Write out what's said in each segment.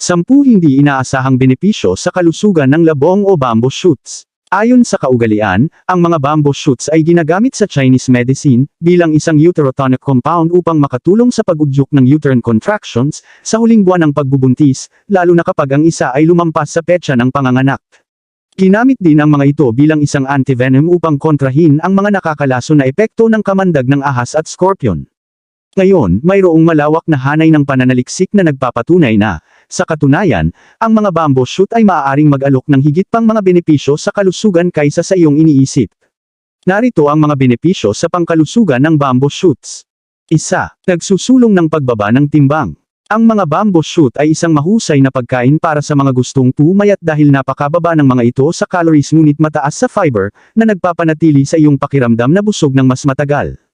Sampu hindi inaasahang benepisyo sa kalusugan ng labong o bamboo shoots. Ayon sa kaugalian, ang mga bamboo shoots ay ginagamit sa Chinese medicine bilang isang uterotonic compound upang makatulong sa pag-udyok ng uterine contractions sa huling buwan ng pagbubuntis, lalo na kapag ang isa ay lumampas sa petsa ng panganganak. Ginamit din ang mga ito bilang isang antivenom upang kontrahin ang mga nakakalaso na epekto ng kamandag ng ahas at scorpion. Ngayon, mayroong malawak na hanay ng pananaliksik na nagpapatunay na, sa katunayan, ang mga bamboo shoot ay maaaring mag-alok ng higit pang mga benepisyo sa kalusugan kaysa sa iyong iniisip. Narito ang mga benepisyo sa pangkalusugan ng bamboo shoots. Isa, nagsusulong ng pagbaba ng timbang. Ang mga bamboo shoot ay isang mahusay na pagkain para sa mga gustong pumayat dahil napakababa ng mga ito sa calories ngunit mataas sa fiber, na nagpapanatili sa iyong pakiramdam na busog ng mas matagal.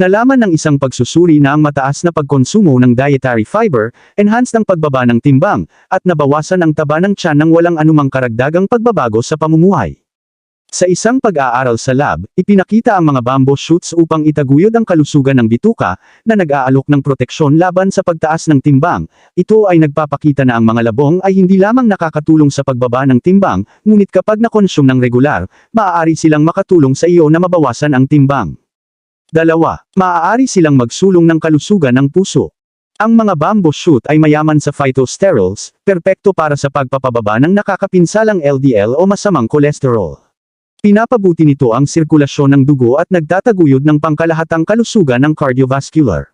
Nalaman ng isang pagsusuri na ang mataas na pagkonsumo ng dietary fiber, enhanced ang pagbaba ng timbang, at nabawasan ang taba ng tiyan nang walang anumang karagdagang pagbabago sa pamumuhay. Sa isang pag-aaral sa lab, ipinakita ang mga bamboo shoots upang itaguyod ang kalusugan ng bituka, na nag-aalok ng proteksyon laban sa pagtaas ng timbang. Ito ay nagpapakita na ang mga labong ay hindi lamang nakakatulong sa pagbaba ng timbang, ngunit kapag nakonsum ng regular, maaari silang makatulong sa iyo na mabawasan ang timbang. Dalawa, maaari silang magsulong ng kalusugan ng puso. Ang mga bamboo shoot ay mayaman sa phytosterols, perpekto para sa pagpapababa ng nakakapinsalang LDL o masamang kolesterol. Pinapabuti nito ang sirkulasyon ng dugo at nagtataguyod ng pangkalahatang kalusugan ng cardiovascular.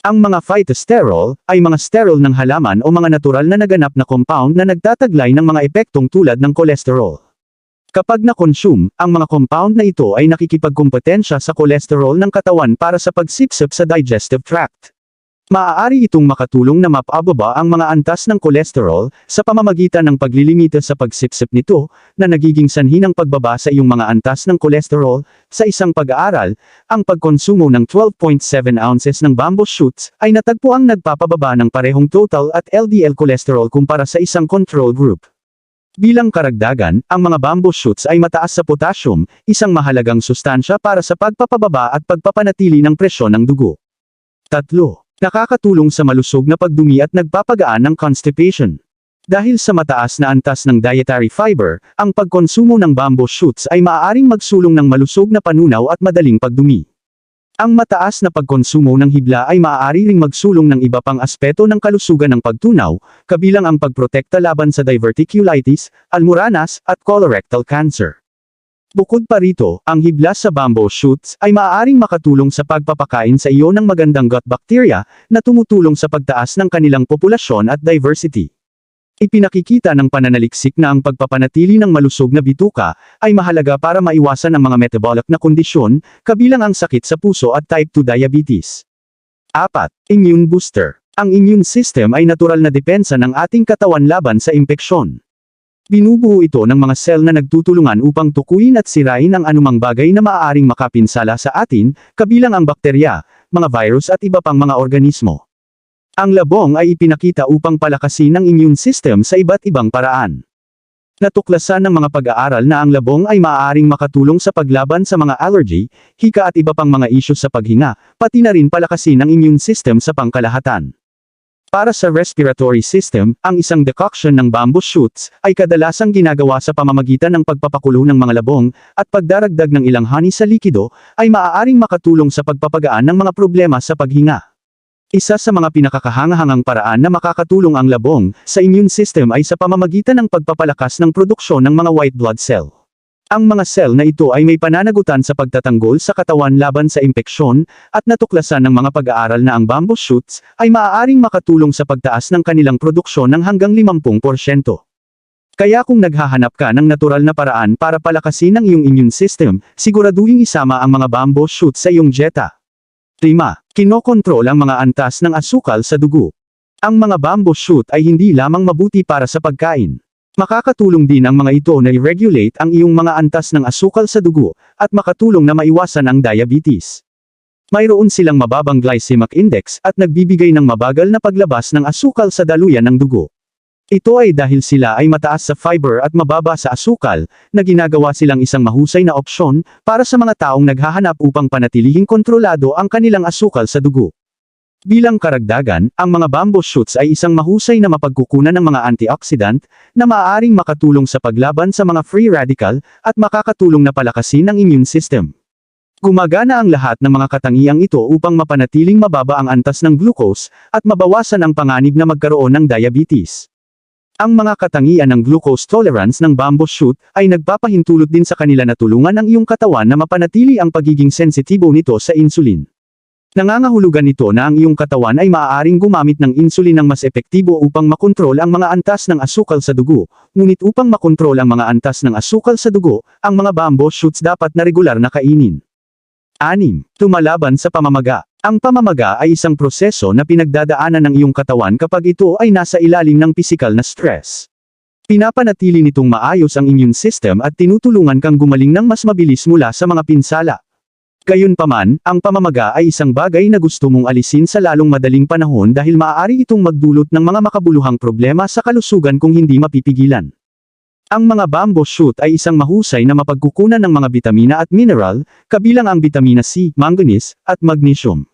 Ang mga phytosterol ay mga sterol ng halaman o mga natural na naganap na compound na nagtataglay ng mga epektong tulad ng kolesterol. Kapag na-consume, ang mga compound na ito ay nakikipagkompetensya sa kolesterol ng katawan para sa pagsipsip sa digestive tract. Maaari itong makatulong na mapababa ang mga antas ng kolesterol, sa pamamagitan ng paglilimita sa pagsipsip nito, na nagiging sanhi ng pagbaba sa iyong mga antas ng kolesterol. Sa isang pag-aaral, ang pagkonsumo ng 12.7 ounces ng bamboo shoots ay natagpuang nagpapababa ng parehong total at LDL cholesterol kumpara sa isang control group. Bilang karagdagan, ang mga bamboo shoots ay mataas sa potassium, isang mahalagang sustansya para sa pagpapababa at pagpapanatili ng presyon ng dugo. Tatlo, nakakatulong sa malusog na pagdumi at nagpapagaan ng constipation. Dahil sa mataas na antas ng dietary fiber, ang pagkonsumo ng bamboo shoots ay maaaring magsulong ng malusog na panunaw at madaling pagdumi. Ang mataas na pagkonsumo ng hibla ay maaari ring magsulong ng iba pang aspeto ng kalusugan ng pagtunaw, kabilang ang pagprotekta laban sa diverticulitis, almoranas, at colorectal cancer. Bukod pa rito, ang hibla sa bamboo shoots ay maaaring makatulong sa pagpapakain sa iyo ng magandang gut bacteria na tumutulong sa pagtaas ng kanilang populasyon at diversity. Ipinakikita ng pananaliksik na ang pagpapanatili ng malusog na bituka ay mahalaga para maiwasan ang mga metabolic na kondisyon, kabilang ang sakit sa puso at type 2 diabetes. 4. Immune booster. Ang immune system ay natural na depensa ng ating katawan laban sa impeksyon. Binubuo ito ng mga sel na nagtutulungan upang tukuyin at sirain ang anumang bagay na maaaring makapinsala sa atin, kabilang ang bakterya, mga virus at iba pang mga organismo. Ang labong ay ipinakita upang palakasin ang immune system sa iba't ibang paraan. Natuklasan ng mga pag-aaral na ang labong ay maaaring makatulong sa paglaban sa mga allergy, hika at iba pang mga issues sa paghinga, pati na rin palakasin ang immune system sa pangkalahatan. Para sa respiratory system, ang isang decoction ng bamboo shoots ay kadalasang ginagawa sa pamamagitan ng pagpapakulo ng mga labong at pagdaragdag ng ilang honey sa likido ay maaaring makatulong sa pagpapagaan ng mga problema sa paghinga. Isa sa mga pinakakahangahangang paraan na makakatulong ang labong sa immune system ay sa pamamagitan ng pagpapalakas ng produksyon ng mga white blood cell. Ang mga cell na ito ay may pananagutan sa pagtatanggol sa katawan laban sa impeksyon, at natuklasan ng mga pag-aaral na ang bamboo shoots ay maaaring makatulong sa pagtaas ng kanilang produksyon ng hanggang 50%. Kaya kung naghahanap ka ng natural na paraan para palakasin ang iyong immune system, siguraduhin isama ang mga bamboo shoots sa iyong dieta. 5. Kinokontrol ang mga antas ng asukal sa dugo. Ang mga bamboo shoot ay hindi lamang mabuti para sa pagkain. Makakatulong din ang mga ito na i-regulate ang iyong mga antas ng asukal sa dugo, at makatulong na maiwasan ang diabetes. Mayroon silang mababang glycemic index at nagbibigay ng mabagal na paglabas ng asukal sa daluyan ng dugo. Ito ay dahil sila ay mataas sa fiber at mababa sa asukal, na ginagawa silang isang mahusay na opsyon, para sa mga taong naghahanap upang panatilihing kontrolado ang kanilang asukal sa dugo. Bilang karagdagan, ang mga bamboo shoots ay isang mahusay na mapagkukunan ng mga antioxidant na maaaring makatulong sa paglaban sa mga free radical at makakatulong na palakasin ang immune system. Gumagana ang lahat ng mga katangiang ito upang mapanatiling mababa ang antas ng glucose at mabawasan ang panganib na magkaroon ng diabetes. Ang mga katangian ng glucose tolerance ng bamboo shoot ay nagpapahintulot din sa kanila na tulungan ang iyong katawan na mapanatili ang pagiging sensitibo nito sa insulin. Nangangahulugan nito na ang iyong katawan ay maaaring gumamit ng insulin ng mas epektibo upang makontrol ang mga antas ng asukal sa dugo, ngunit upang makontrol ang mga antas ng asukal sa dugo, ang mga bamboo shoots dapat na regular na kainin. 6. Tumalaban sa pamamaga. Ang pamamaga ay isang proseso na pinagdadaanan ng iyong katawan kapag ito ay nasa ilalim ng pisikal na stress. Pinapanatili nitong maayos ang immune system at tinutulungan kang gumaling ng mas mabilis mula sa mga pinsala. Gayunpaman, ang pamamaga ay isang bagay na gusto mong alisin sa lalong madaling panahon dahil maaari itong magdulot ng mga makabuluhang problema sa kalusugan kung hindi mapipigilan. Ang mga bamboo shoot ay isang mahusay na mapagkukunan ng mga bitamina at mineral, kabilang ang bitamina C, manganese, at magnesium.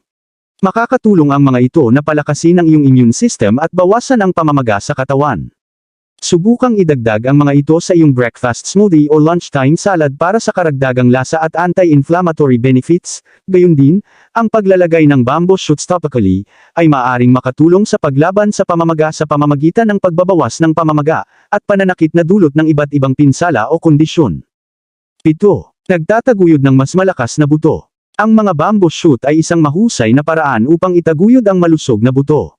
Makakatulong ang mga ito na palakasin ang iyong immune system at bawasan ang pamamaga sa katawan. Subukang idagdag ang mga ito sa iyong breakfast smoothie o lunchtime salad para sa karagdagang lasa at anti-inflammatory benefits. Gayun din, ang paglalagay ng bamboo shoots topically ay maaaring makatulong sa paglaban sa pamamaga sa pamamagitan ng pagbabawas ng pamamaga at pananakit na dulot ng iba't ibang pinsala o kondisyon. 7. Nagtataguyod ng mas malakas na buto. Ang mga bamboo shoot ay isang mahusay na paraan upang itaguyod ang malusog na buto.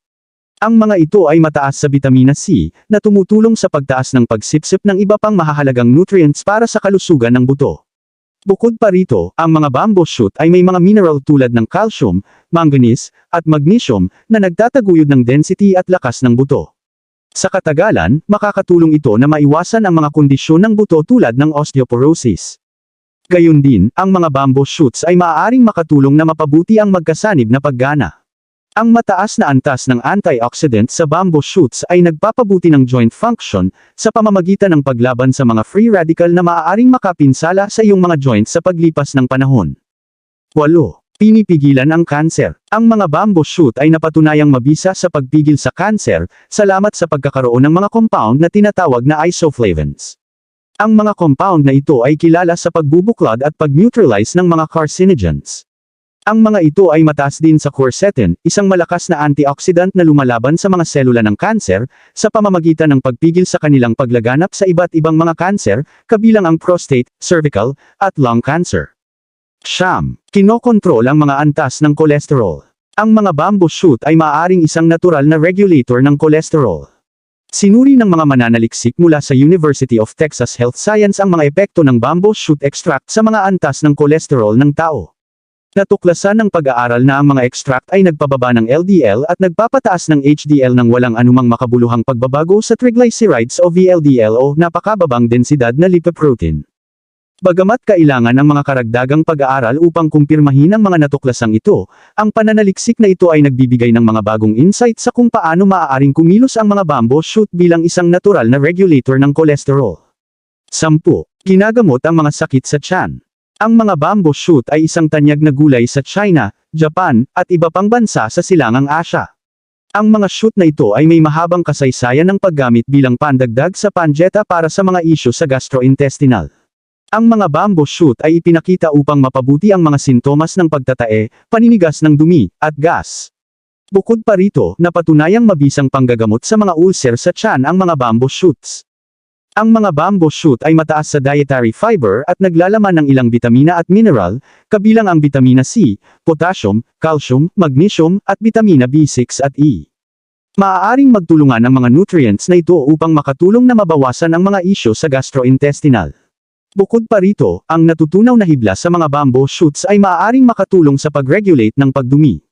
Ang mga ito ay mataas sa vitamina C, na tumutulong sa pagtaas ng pagsipsip ng iba pang mahahalagang nutrients para sa kalusugan ng buto. Bukod pa rito, ang mga bamboo shoot ay may mga mineral tulad ng calcium, manganese, at magnesium, na nagtataguyod ng density at lakas ng buto. Sa katagalan, makakatulong ito na maiwasan ang mga kondisyon ng buto tulad ng osteoporosis. Gayun din, ang mga bamboo shoots ay maaaring makatulong na mapabuti ang magkasanib na paggana. Ang mataas na antas ng antioxidant sa bamboo shoots ay nagpapabuti ng joint function, sa pamamagitan ng paglaban sa mga free radical na maaaring makapinsala sa iyong mga joints sa paglipas ng panahon. 8. Pinipigilan ang kanser. Ang mga bamboo shoot ay napatunayang mabisa sa pagpigil sa kanser, salamat sa pagkakaroon ng mga compound na tinatawag na isoflavones. Ang mga compound na ito ay kilala sa pagbubuklod at pag-neutralize ng mga carcinogens. Ang mga ito ay mataas din sa quercetin, isang malakas na antioxidant na lumalaban sa mga selula ng kanser, sa pamamagitan ng pagpigil sa kanilang paglaganap sa iba't ibang mga kanser, kabilang ang prostate, cervical, at lung cancer. Siyam. Kinokontrol ang mga antas ng kolesterol. Ang mga bamboo shoot ay maaaring isang natural na regulator ng kolesterol. Sinuri ng mga mananaliksik mula sa University of Texas Health Science ang mga epekto ng bamboo shoot extract sa mga antas ng kolesterol ng tao. Natuklasan ng pag-aaral na ang mga extract ay nagpababa ng LDL at nagpapataas ng HDL ng walang anumang makabuluhang pagbabago sa triglycerides o VLDL o napakababang densidad na lipoprotein. Bagamat kailangan ng mga karagdagang pag-aaral upang kumpirmahin ang mga natuklasang ito, ang pananaliksik na ito ay nagbibigay ng mga bagong insight sa kung paano maaaring kumilos ang mga bamboo shoot bilang isang natural na regulator ng kolesterol. 10. Ginagamot ang mga sakit sa tiyan. Ang mga bamboo shoot ay isang tanyag na gulay sa China, Japan, at iba pang bansa sa silangang Asya. Ang mga shoot na ito ay may mahabang kasaysayan ng paggamit bilang pandagdag sa panjeta para sa mga isyu sa gastrointestinal. Ang mga bamboo shoot ay ipinakita upang mapabuti ang mga sintomas ng pagtatae, paninigas ng dumi, at gas. Bukod pa rito, napatunayang mabisang panggagamot sa mga ulcer sa tiyan ang mga bamboo shoots. Ang mga bamboo shoot ay mataas sa dietary fiber at naglalaman ng ilang bitamina at mineral, kabilang ang bitamina C, potassium, calcium, magnesium, at bitamina B6 at E. Maaaring magtulungan ang mga nutrients na ito upang makatulong na mabawasan ang mga isyo sa gastrointestinal. Bukod pa rito, ang natutunaw na hibla sa mga bamboo shoots ay maaaring makatulong sa pag-regulate ng pagdumi.